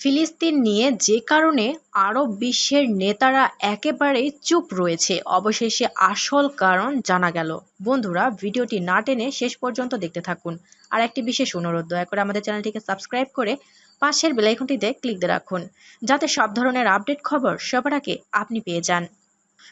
ফিলিস্তিন নিয়ে যে কারণে আরব বিশ্বের নেতারা একেবারেই চুপ রয়েছে, অবশেষে আসল কারণ জানা গেল। বন্ধুরা, ভিডিওটি না টেনে শেষ পর্যন্ত দেখতে থাকুন। আর একটি বিশেষ অনুরোধ, দয়া করে আমাদের চ্যানেলটিকে সাবস্ক্রাইব করে পাশের বেলাইকনটিতে ক্লিক দিয়ে রাখুন, যাতে সব ধরনের আপডেট খবর সবার আগে আপনি পেয়ে যান।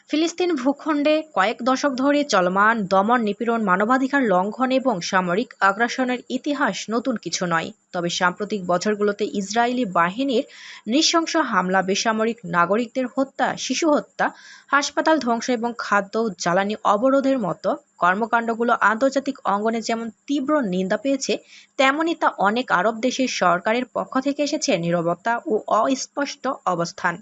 ফিলিস্তিন ভূখণ্ডে কয়েক দশক ধরে চলমান দমন নিপীড়ন মানবাধিকার লঙ্ঘন এবং সামরিক আগ্রাসনের ইতিহাস নতুন কিছু নয়। তবে সাম্প্রতিক বছরগুলোতে ইসরায়েলি বাহিনীর নৃশংস হামলা, বেসামরিক নাগরিকদের হত্যা, শিশু হত্যা, হাসপাতাল ধ্বংস এবং খাদ্য জ্বালানি অবরোধের মতো কর্মকাণ্ডগুলো আন্তর্জাতিক অঙ্গনে যেমন তীব্র নিন্দা পেয়েছে, তেমনি তা অনেক আরব দেশের সরকারের পক্ষ থেকে এসেছে নীরবতা ও অস্পষ্ট অবস্থান।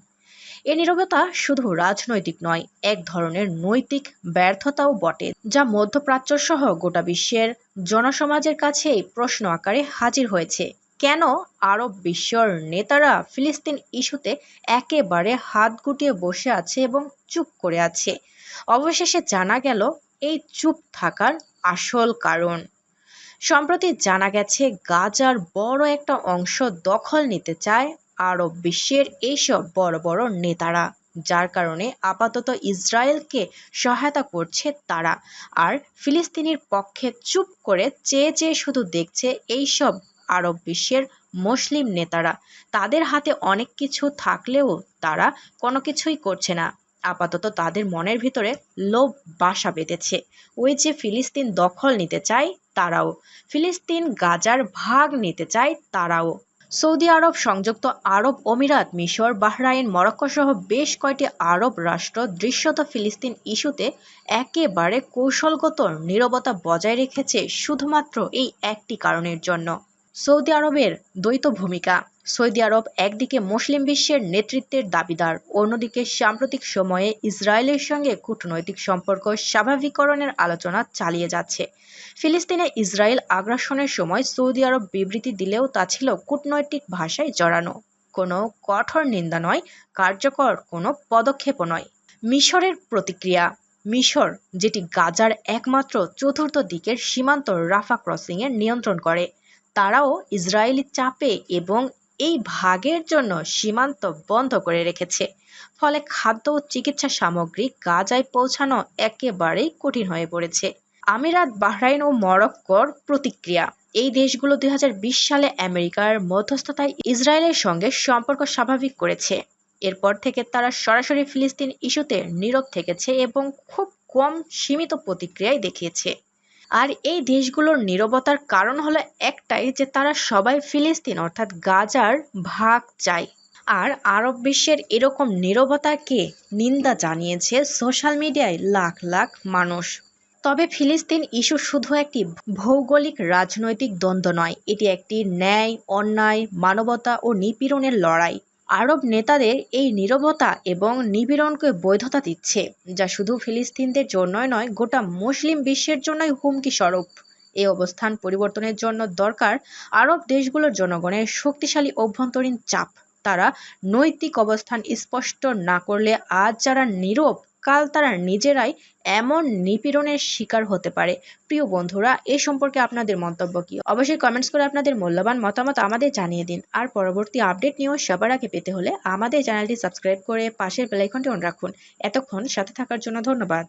এ নীরবতা শুধু রাজনৈতিক নয়, এক ধরনের নৈতিক ব্যর্থতাও বটে, যা মধ্যপ্রাচ্য সহ গোটা বিশ্বের জনসমাজের কাছেই প্রশ্ন আকারে হাজির হয়েছে। কেন আরব বিশ্বর নেতারা ফিলিস্তিন ইস্যুতে একেবারে হাত গুটিয়ে বসে আছে এবং চুপ করে আছে? অবশেষে জানা গেল, এই চুপ থাকার আসল কারণ। সম্প্রতি জানা গেছে, গাজার বড় একটা অংশ দখল নিতে চায় আরব বিশ্বের এইসব বড় বড় নেতারা, যার কারণে আপাতত ইসরায়েলকে সহায়তা করছে তারা। আর ফিলিস্তিনির পক্ষে চুপ করে চেয়ে চেয়ে শুধু দেখছে এইসব আরব বিশ্বের মুসলিম নেতারা, তাদের হাতে অনেক কিছু থাকলেও তারা কোনো কিছুই করছে না। আপাতত তাদের মনের ভিতরে লোভ বাসা বেঁধেছে। ওই যে ফিলিস্তিন দখল নিতে চায় তারাও, ফিলিস্তিন গাজার ভাগ নিতে চায় তারাও। সৌদি আরব সংযুক্ত আরব অমিরাত মিশর, বাহরাইন মরক্কো সহ বেশ কয়েকটি আরব রাষ্ট্র দৃশ্যত ফিলিস্তিন ইস্যুতে একেবারে কৌশলগত নীরবতা বজায় রেখেছে শুধুমাত্র এই একটি কারণের জন্য। সৌদি আরবের দ্বৈত ভূমিকা। সৌদি আরব একদিকে মুসলিম বিশ্বের নেতৃত্বের দাবিদার, অন্যদিকে সাম্প্রতিক সময়ে ইসরায়েলের সঙ্গে কূটনৈতিক সম্পর্ক স্বাভাবিকরণের আলোচনা চালিয়ে যাচ্ছে। ফিলিস্তিনে ইসরায়েল আগ্রাসনের সময় সৌদি আরব বিবৃতি দিলেও তা ছিল কূটনৈতিক ভাষায় জড়ানো। কোনো কঠোর নিন্দা নয়, কার্যকর কোনো পদক্ষেপও নয়। মিশরের প্রতিক্রিয়া। মিশর, যেটি গাজার একমাত্র চতুর্থ দিকের সীমান্ত রাফা ক্রসিংয়ের নিয়ন্ত্রণ করে তারাও ইসরায়েলি চাপে এবং এই ভাগের জন্য সীমান্ত বন্ধ করে রেখেছে। ফলে খাদ্য ও চিকিৎসা সামগ্রী গাজায় পৌঁছানো একেবারেই কঠিন হয়ে পড়েছে। আমিরাত, বাহরাইন ও মরক্কোর প্রতিক্রিয়া। এই দেশগুলো দুই হাজার বিশ সালে আমেরিকার মধ্যস্থতায় ইসরায়েলের সঙ্গে সম্পর্ক স্বাভাবিক করেছে। এরপর থেকে তারা সরাসরি ফিলিস্তিন ইস্যুতে নীরব থেকেছে এবং খুব কম সীমিত প্রতিক্রিয়াই দেখিয়েছে। আর এই দেশগুলোর নীরবতার কারণ হলো একটাই যে তারা সবাই ফিলিস্তিন, অর্থাৎ গাজার ভাগ চায় আর আরব বিশ্বের এরকম নীরবতাকে নিন্দা জানিয়েছে সোশ্যাল মিডিয়ায় লাখ লাখ মানুষ। তবে ফিলিস্তিন ইস্যু শুধু একটি ভৌগোলিক রাজনৈতিক দ্বন্দ্ব নয়, এটি একটি ন্যায়, অন্যায়, মানবতা ও নিপীড়নের লড়াই। আরব নেতাদের এই নীরবতা এবং নিপীড়নকে বৈধতা দিচ্ছে, যা শুধু ফিলিস্তিনদের জন্যই নয়, গোটা মুসলিম বিশ্বের জন্যই হুমকি স্বরূপ। এই অবস্থান পরিবর্তনের জন্য দরকার আরব দেশগুলোর জনগণের শক্তিশালী অভ্যন্তরীণ চাপ। তারা নৈতিক অবস্থান স্পষ্ট না করলে আজ যারা নীরব কাল তারা নিজেরাই এমন নিপীড়নের শিকার হতে পারে। প্রিয় বন্ধুরা, এ সম্পর্কে আপনাদের মন্তব্য কি? অবশ্যই কমেন্টস করে আপনাদের মূল্যবান মতামত আমাদের জানিয়ে দিন। আর পরবর্তী আপডেট নিয়েও সবার আগে পেতে হলে আমাদের চ্যানেলটি সাবস্ক্রাইব করে পাশের বেলাইকনটি অন রাখুন। এতক্ষণ সাথে থাকার জন্য ধন্যবাদ।